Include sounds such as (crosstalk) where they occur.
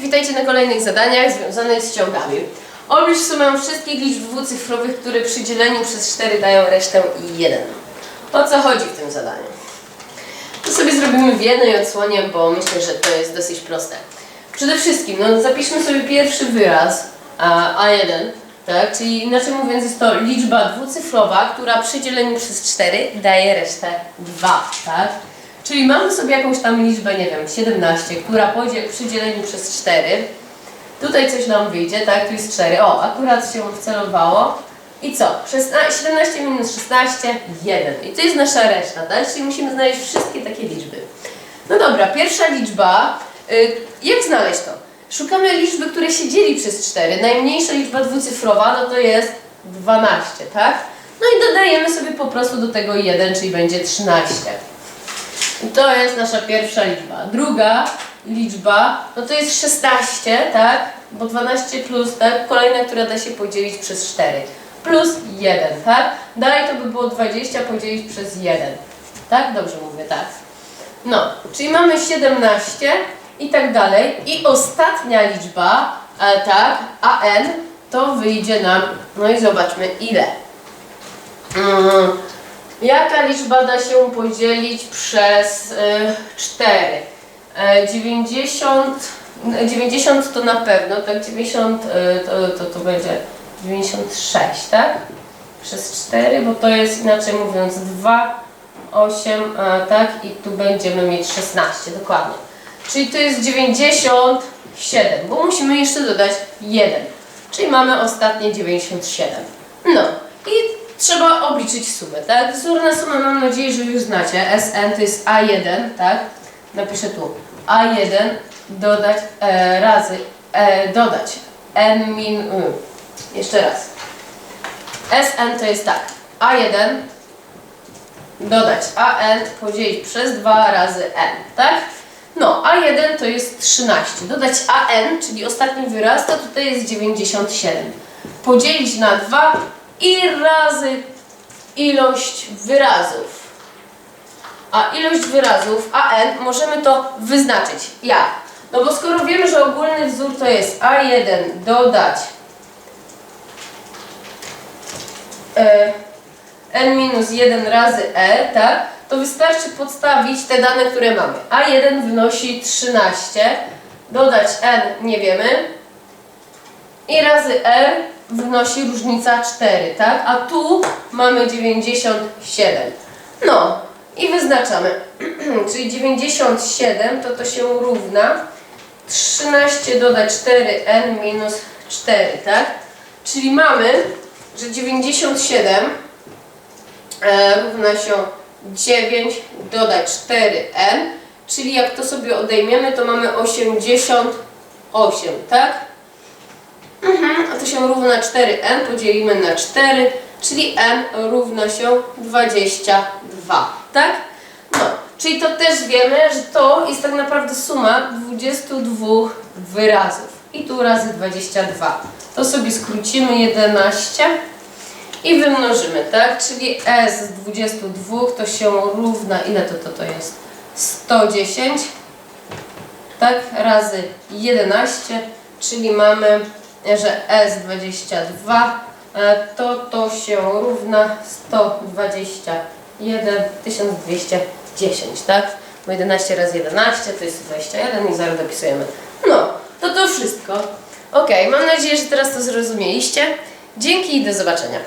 witajcie na kolejnych zadaniach związanych z ciągami. Oblicz sumę wszystkich liczb dwucyfrowych, które przy dzieleniu przez 4 dają resztę 1. O co chodzi w tym zadaniu? To sobie zrobimy w jednej odsłonie, bo myślę, że to jest dosyć proste. Przede wszystkim, no zapiszmy sobie pierwszy wyraz, a, A1, tak? Czyli inaczej mówiąc jest to liczba dwucyfrowa, która przy dzieleniu przez 4 daje resztę 2, tak? Czyli mamy sobie jakąś tam liczbę, nie wiem, 17, która podzie, przy dzieleniu przez 4. Tutaj coś nam wyjdzie, tak? Tu jest 4. O, akurat się wcelowało. I co? 16, 17 minus 16, 1. I to jest nasza reszta, tak? Czyli musimy znaleźć wszystkie takie liczby. No dobra, pierwsza liczba. Y, jak znaleźć to? Szukamy liczby, które się dzieli przez 4. Najmniejsza liczba dwucyfrowa, no to jest 12, tak? No i dodajemy sobie po prostu do tego 1, czyli będzie 13. To jest nasza pierwsza liczba. Druga liczba, no to jest 16, tak? Bo 12 plus, tak? Kolejna, która da się podzielić przez 4. Plus 1, tak? Dalej to by było 20 podzielić przez 1. Tak? Dobrze mówię, tak. No, czyli mamy 17 i tak dalej. I ostatnia liczba, e, tak, AN, to wyjdzie nam, no i zobaczmy ile. Mm, Jaka liczba da się podzielić przez y, 4? E, 90, 90 to na pewno, tak? 90 y, to, to, to będzie 96, tak? Przez 4, bo to jest inaczej mówiąc 2, 8, a, tak? I tu będziemy mieć 16, dokładnie. Czyli to jest 97, bo musimy jeszcze dodać 1. Czyli mamy ostatnie 97. No i trzeba obliczyć sumę, tak? Wzór na sumę mam nadzieję, że już znacie. SN to jest A1, tak? Napiszę tu A1 dodać e, razy, e, dodać N min, y, jeszcze raz. SN to jest tak, A1 dodać AN podzielić przez 2 razy N, tak? No, A1 to jest 13. Dodać AN, czyli ostatni wyraz, to tutaj jest 97. Podzielić na 2 i razy ilość wyrazów. A ilość wyrazów AN możemy to wyznaczyć. Jak? No bo skoro wiemy, że ogólny wzór to jest A1 dodać e, n minus 1 razy e, tak? To wystarczy podstawić te dane, które mamy. A1 wynosi 13, dodać n nie wiemy i razy r wynosi różnica 4, tak? A tu mamy 97. No i wyznaczamy. (clears throat) Czyli 97 to to się równa 13 dodać 4n minus 4, tak? Czyli mamy, że 97 e, równa się 9 dodać 4n, czyli jak to sobie odejmiemy, to mamy 88, tak? Mhm, a to się równa 4n, podzielimy na 4, czyli n równa się 22, tak? No, czyli to też wiemy, że to jest tak naprawdę suma 22 wyrazów. I tu razy 22. To sobie skrócimy 11 i wymnożymy, tak? Czyli e z 22 to się równa, ile to, to, to jest? 110, tak? Razy 11, czyli mamy, że e z 22 e, to to się równa 121 1210, tak? Bo 11 razy 11 to jest 21 i zaraz dopisujemy. No, to to wszystko. Ok, mam nadzieję, że teraz to zrozumieliście. Dzięki i do zobaczenia.